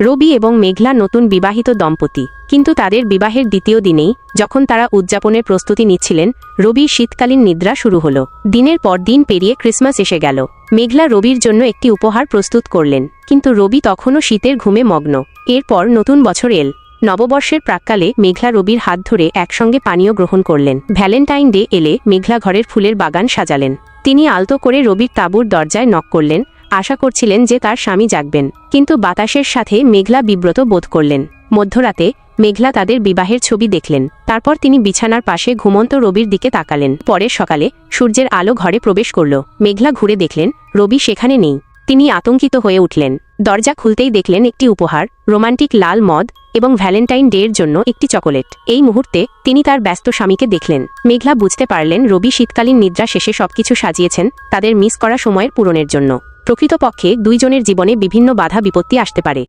রবি এবং মেঘলা নতুন বিবাহিত দম্পতি। কিন্তু তাদের বিবাহের দ্বিতীয় দিনেই, যখন তারা উদযাপনের প্রস্তুতি নিচ্ছিলেন, রবির শীতকালীন নিদ্রা শুরু হলো। দিনের পর দিন পেরিয়ে ক্রিসমাস এসে গেল। মেঘলা রবির জন্য একটি উপহার প্রস্তুত করলেন, কিন্তু রবি তখনও শীতের ঘুমে মগ্ন। এরপর নতুন বছর এল। নববর্ষের প্রাক্কালে মেঘলা রবির হাত ধরে একসঙ্গে পানীয় গ্রহণ করলেন। ভ্যালেন্টাইন ডে এলে মেঘলা ঘরের ফুলের বাগান সাজালেন। তিনি আলতো করে রবির তাঁবুর দরজায় নক করলেন আশা করছিলেন যে তার স্বামী জাগবেন, কিন্তু বাতাসের সাথে মেঘলা বিব্রত বোধ করলেন। মধ্যরাতে মেঘলা তাদের বিবাহের ছবি দেখলেন, তারপর তিনি বিছানার পাশে ঘুমন্ত রবির দিকে তাকালেন। পরের সকালে সূর্যের আলো ঘরে প্রবেশ করল। মেঘলা ঘুরে দেখলেন, রবি সেখানে নেই। তিনি আতঙ্কিত হয়ে উঠলেন। দরজা খুলতেই দেখলেন একটি উপহার, রোমান্টিক লাল মদ এবং ভ্যালেন্টাইন ডে এর জন্য একটি চকোলেট। এই মুহূর্তে তিনি তার ব্যস্ত স্বামীকে দেখলেন। মেঘলা বুঝতে পারলেন, রবি শীতকালীন নিদ্রা শেষে সবকিছু সাজিয়েছেন তাদের মিস করা সময়ের পূরণের জন্য। প্রকৃতপক্ষে দুইজনের জীবনে বিভিন্ন বাধা বিপত্তি আসতে পারে।